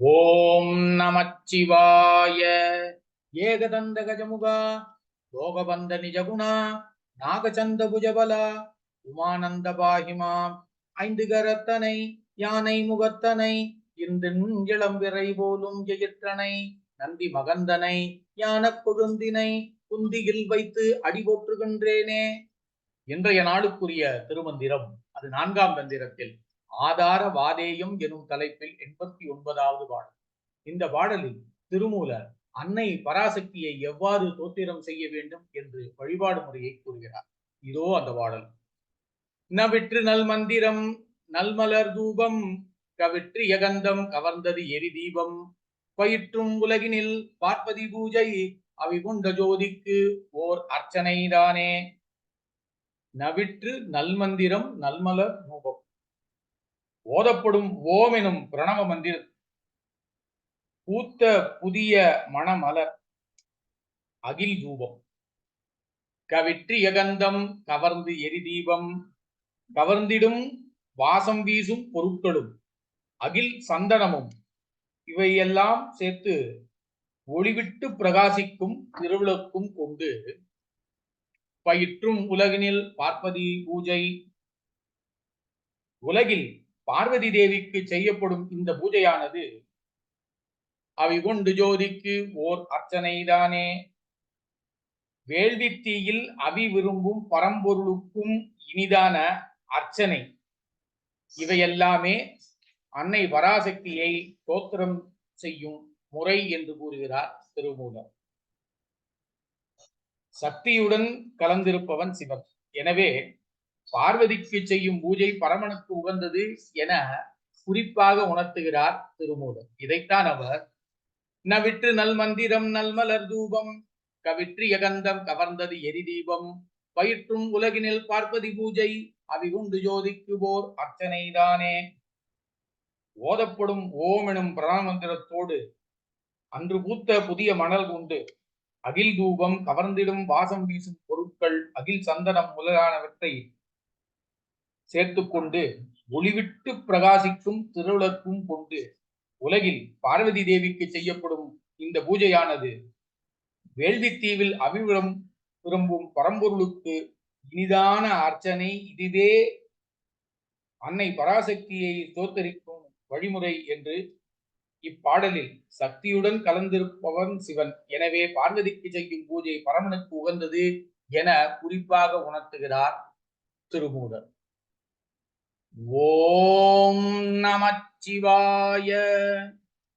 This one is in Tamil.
ஓம் நமச்சிவாய. ஏகதந்த கஜமுகா லோகபந்த நிஜகுணா நாகச்சந்த புஜபல உமானந்த பாகிமா ஐந்து கரத்தனை யானை முகத்தனை இந்த இளம்பிறை போலும் ஜெயிற்றனை நந்தி மகந்தனை யான கொழுந்தினை குந்தியில் வைத்து அடி போற்றுகின்றேனே. இன்றைய நாளுக்குரிய திருமந்திரம் அது நான்காம் தந்திரத்தில் ஆதார வாதேயம் எனும் தலைப்பில் எண்பத்தி ஒன்பதாவது பாடல். இந்த பாடலில் திருமூலர் அன்னை பராசக்தியை எவ்வாறு தோத்திரம் செய்ய வேண்டும் என்று வழிபாடு முறையை கூறுகிறார். இதோ அந்த பாடல். நவிற்று நல் மந்திரம் நல்மலர் தூபம் கவிற்று யகந்தம் கவர்ந்தது எரி தீபம். பயிற்றும் உலகினில் பார்ப்பதி பூஜை அவிகுண்ட ஜோதிக்கு ஓர் அர்ச்சனைதானே நவிற்று நல்மந்திரம் நல்மலர் தூபம். ஓதப்படும் ஓம் எனும் பிரணவ மந்திர். பூத்த புதிய மணமலர். அகில் தூபம். கவிற்றி யகந்தம் கவர்ந்து எரிதீபம் கவர்ந்திடும் வாசம் வீசும் பொருட்களும். அகில் சந்தனமும். இவையெல்லாம் சேர்த்து ஒளிவிட்டு பிரகாசிக்கும் திருவிளக்கும் கொண்டு பயிற்றும் உலகினில் பார்ப்பதி பூஜை. உலகில் பார்வதி தேவிக்கு செய்யப்படும் இந்த பூஜையானது அவிகுண்டு ஜோதிக்கு ஓர் அர்ச்சனைதானே. வேள்வி தீயில் அவி விரும்பும் பரம்பொருளுக்கும் இனிதான அர்ச்சனை. இவையெல்லாமே அன்னை வராசக்தியை தோத்திரம் செய்யும் முறை என்று கூறுகிறார் திருமூலர். சக்தியுடன் கலந்திருப்பவன் சிவன். எனவே பார்வதிக்கு செய்யும் பூஜை பரமனுக்கு உகந்தது என குறிப்பாக உணர்த்துகிறார் திருமூலர். இதைத்தான் அவர் நவிற்று நல் மந்திரம் நல்மலர் தூபம் கவிற்று யகந்தம் கவர்ந்தது எரி தீபம் பயிற்றும் உலகினில் பார்ப்பதி பூஜை அவிகுண்டு ஜோதிக்கு போர் அர்ச்சனைதானே ஓதப்படும் ஓம் எனும் பிரணமந்திரத்தோடு அன்று பூத்த புதிய மணல் கொண்டு அகில் தூபம் கவர்ந்திடும் வாசம் வீசும் பொருட்கள் அகில் சந்தனம் முதலானவற்றை சேர்த்துக்கொண்டு ஒளிவிட்டு பிரகாசிக்கும் திருவிளக்கும் கொண்டு உலகில் பார்வதி தேவிக்கு செய்யப்படும் இந்த பூஜையானது வேள்வித்தீவில் அபிவிரம் விரும்பும் பரம்பொருளுக்கு இனிதான அர்ச்சனை இதுவே. அன்னை பராசக்தியை தோத்தரிக்கும் வழிமுறை என்று இப்பாடலில் சக்தியுடன் கலந்திருப்பவன் சிவன். எனவே பார்வதிக்கு செய்யும் பூஜை பரமனுக்கு உகந்தது என குறிப்பாக உணர்த்துகிறார் திருமூலர். ஓம் நமச்சிவாய.